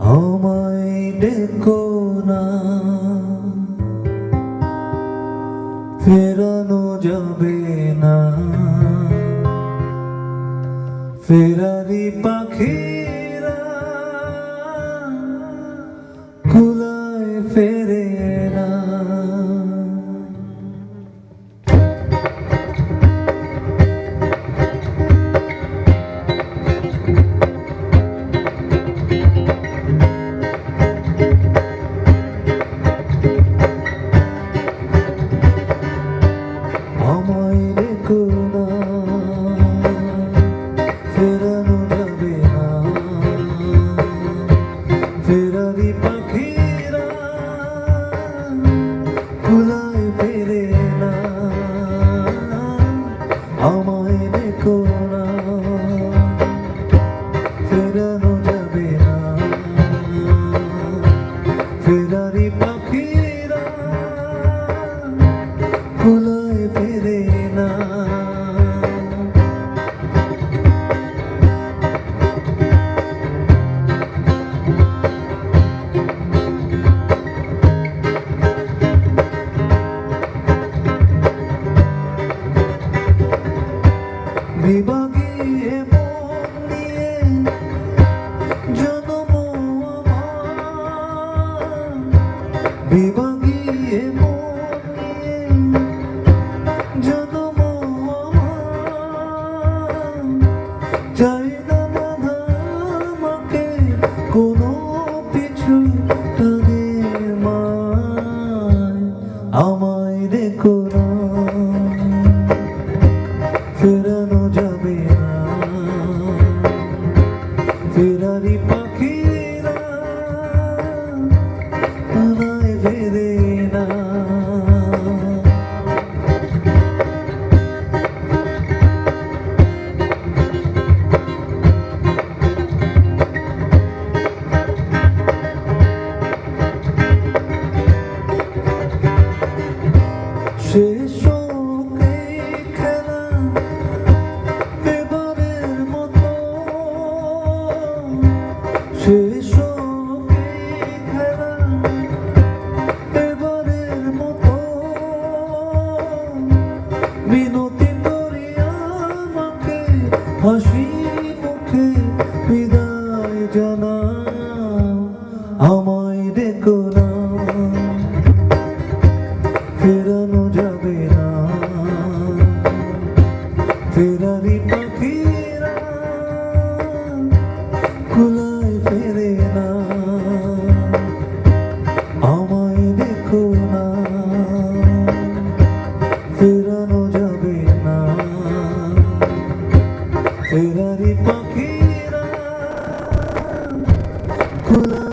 আমায় ডেকো না। ফেরানো যাবে না। ফেরারি পাখিরা কুলায় ফেরে কুলায় ফেরে না। আমায় দেখো না। ফেরানো যাবে না। পাখিরা কুলায় ফেরে না। 陪伴。ফেরানো যাবে হাসি জানা আমায় ফেরানো যাবে না। ফেরারি পাখিরা কুলায় ফেরে না। পাখিরা খোলা